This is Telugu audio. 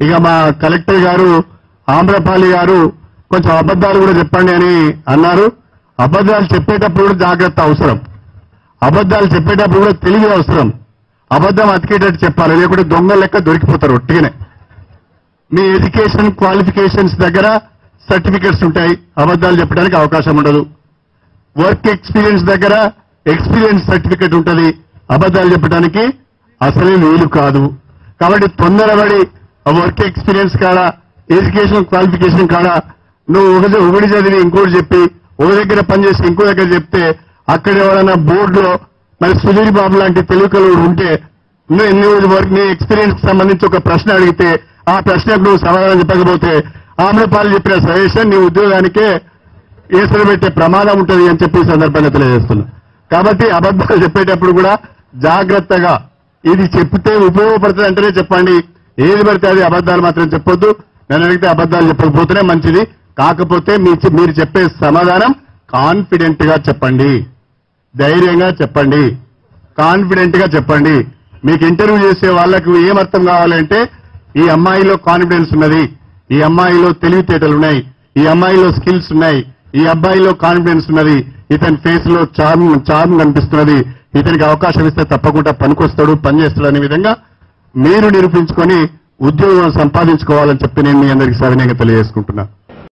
ఇక మా కలెక్టర్ గారు ఆమ్రపాలి గారు కొంచెం అబద్ధాలు కూడా చెప్పండి అని అన్నారు. అబద్ధాలు చెప్పేటప్పుడు కూడా జాగ్రత్త అవసరం. అబద్ధాలు చెప్పేటప్పుడు కూడా తెలివి అవసరం. అబద్ధం అతికేటట్టు చెప్పాలి లేకుంటే దొంగ లెక్క దొరికిపోతారు ఒట్టిగానే. మీ ఎడ్యుకేషన్ క్వాలిఫికేషన్స్ దగ్గర సర్టిఫికెట్స్ ఉంటాయి అబద్ధాలు చెప్పడానికి అవకాశం ఉండదు. వర్క్ ఎక్స్పీరియన్స్ దగ్గర ఎక్స్పీరియన్స్ సర్టిఫికెట్ ఉంటుంది అబద్ధాలు చెప్పడానికి అసలే వీలు కాదు. కాబట్టి తొందరపడి వర్క్ ఎక్స్పీరియన్స్ కాడ ఎడ్యుకేషన్ క్వాలిఫికేషన్ కాడ నువ్వు ఒక ఒకటి చదివి ఇంకోటి చెప్పి ఒక దగ్గర పనిచేసి ఇంకో దగ్గర చెప్తే అక్కడ ఎవరైనా బోర్డులో మరి సుధీర్ బాబు లాంటి తెలుగులు ఉంటే నువ్వు నువ్వు వర్క్ నీ ఎక్స్పీరియన్స్ సంబంధించి ఒక ప్రశ్న అడిగితే ఆ ప్రశ్నకు నువ్వు సమాధానం చెప్పకపోతే ఆమ్రపాలు చెప్పిన సజెషన్ నీ ఉద్యోగానికే ఏసులు పెట్టే ప్రమాదం ఉంటుంది అని చెప్పి సందర్భంగా తెలియజేస్తున్నా. కాబట్టి అబద్ధాలు చెప్పేటప్పుడు కూడా జాగ్రత్తగా ఇది చెప్తే ఉపయోగపడుతుంది అంటేనే చెప్పండి. ఏది పడితే అది అబద్ధాలు మాత్రం చెప్పొద్దు. నేను అడిగితే అబద్ధాలు చెప్పకపోతేనే మంచిది. కాకపోతే మీరు చెప్పే సమాధానం కాన్ఫిడెంట్గా చెప్పండి. ధైర్యంగా చెప్పండి. కాన్ఫిడెంట్గా చెప్పండి. మీకు ఇంటర్వ్యూ చేసే వాళ్ళకు ఏం అర్థం కావాలంటే ఈ అమ్మాయిలో కాన్ఫిడెన్స్ ఉన్నది. ఈ అమ్మాయిలో తెలివితేటలు ఉన్నాయి. ఈ అమ్మాయిలో స్కిల్స్ ఉన్నాయి. ఈ అబ్బాయిలో కాన్ఫిడెన్స్ ఉన్నది. ఇతని ఫేస్లో చార్మ్ చార్మ్ కనిపిస్తున్నది. ఇతనికి అవకాశం ఇస్తే తప్పకుండా పనికొస్తాడు పనిచేస్తాడు అనే విధంగా మీరు నిరూపించుకొని ఉద్యోగం సంపాదించుకోవాలని చెప్పి నేను మీ అందరికీ సవినయంగా తెలియజేసుకుంటున్నాను.